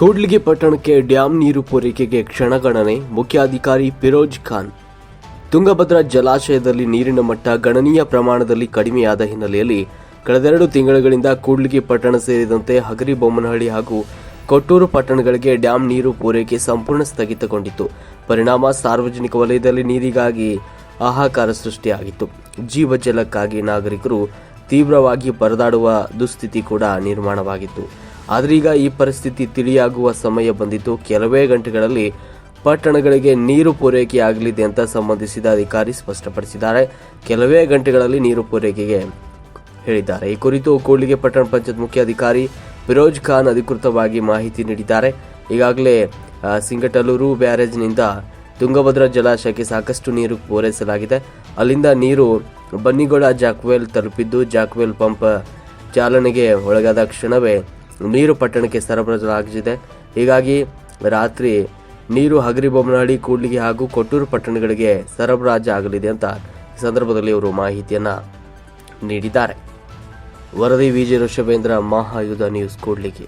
ಕೂಡ್ಲಿಗಿ ಪಟ್ಟಣಕ್ಕೆ ಡ್ಯಾಂ ನೀರು ಪೂರೈಕೆಗೆ ಕ್ಷಣಗಣನೆ ಮುಖ್ಯಾಧಿಕಾರಿ ಫಿರೋಜ್ ಖಾನ್. ತುಂಗಭದ್ರಾ ಜಲಾಶಯದಲ್ಲಿ ನೀರಿನ ಮಟ್ಟ ಗಣನೀಯ ಪ್ರಮಾಣದಲ್ಲಿ ಕಡಿಮೆಯಾದ ಹಿನ್ನೆಲೆಯಲ್ಲಿ ಕಳೆದೆರಡು ತಿಂಗಳುಗಳಿಂದ ಕೂಡ್ಲಿಗಿ ಪಟ್ಟಣ ಸೇರಿದಂತೆ ಹಗರಿ ಬೊಮ್ಮನಹಳ್ಳಿ ಹಾಗೂ ಕೊಟ್ಟೂರು ಪಟ್ಟಣಗಳಿಗೆ ಡ್ಯಾಂ ನೀರು ಪೂರೈಕೆ ಸಂಪೂರ್ಣ ಸ್ಥಗಿತಗೊಂಡಿತ್ತು. ಪರಿಣಾಮ ಸಾರ್ವಜನಿಕ ವಲಯದಲ್ಲಿ ನೀರಿಗಾಗಿ ಹಾಹಾಕಾರ ಸೃಷ್ಟಿಯಾಗಿತ್ತು. ಜೀವಜಲಕ್ಕಾಗಿ ನಾಗರಿಕರು ತೀವ್ರವಾಗಿ ಪರದಾಡುವ ದುಸ್ಥಿತಿ ಕೂಡ ನಿರ್ಮಾಣವಾಗಿತ್ತು. ಆದ್ರೀಗ ಈ ಪರಿಸ್ಥಿತಿ ತಿಳಿಯಾಗುವ ಸಮಯ ಬಂದಿದ್ದು ಕೆಲವೇ ಗಂಟೆಗಳಲ್ಲಿ ಪಟ್ಟಣಗಳಿಗೆ ನೀರು ಪೂರೈಕೆಯಾಗಲಿದೆ ಅಂತ ಸಂಬಂಧಿಸಿದ ಅಧಿಕಾರಿ ಸ್ಪಷ್ಟಪಡಿಸಿದ್ದಾರೆ. ಕೆಲವೇ ಗಂಟೆಗಳಲ್ಲಿ ನೀರು ಪೂರೈಕೆಗೆ ಹೇಳಿದ್ದಾರೆ. ಈ ಕುರಿತು ಕೂಡ್ಲಿಗೆ ಪಟ್ಟಣ ಪಂಚಾಯತ್ ಮುಖ್ಯ ಅಧಿಕಾರಿ ಫಿರೋಜ್ ಖಾನ್ ಅಧಿಕೃತವಾಗಿ ಮಾಹಿತಿ ನೀಡಿದ್ದಾರೆ. ಈಗಾಗಲೇ ಸಿಂಗಟಲೂರು ಬ್ಯಾರೇಜ್ನಿಂದ ತುಂಗಭದ್ರಾ ಜಲಾಶಯಕ್ಕೆ ಸಾಕಷ್ಟು ನೀರು ಪೂರೈಸಲಾಗಿದೆ. ಅಲ್ಲಿಂದ ನೀರು ಬನ್ನಿಗೋಳ ಜಾಕ್ವೆಲ್ ತಲುಪಿದ್ದು, ಜಾಕ್ವೆಲ್ ಪಂಪ್ ಚಾಲನೆಗೆ ಒಳಗಾದ ಕ್ಷಣವೇ ನೀರು ಪಟ್ಟಣಕ್ಕೆ ಸರಬರಾಜಾಗಿದೆ ಹೀಗಾಗಿ ರಾತ್ರಿ ನೀರು ಹಗರಿಬೊಮ್ಮನಹಳ್ಳಿ ಕೂಡ್ಲಿಗೆ ಹಾಗೂ ಕೊಟ್ಟೂರು ಪಟ್ಟಣಗಳಿಗೆ ಸರಬರಾಜು ಆಗಲಿದೆ ಅಂತ ಈ ಸಂದರ್ಭದಲ್ಲಿ ಅವರು ಮಾಹಿತಿಯನ್ನು ನೀಡಿದ್ದಾರೆ. ವರದಿ ವಿಜಯ ಋಷಭೇಂದ್ರ, ಮಹಾಯುಧ ನ್ಯೂಸ್, ಕೂಡ್ಲಿಗೆ.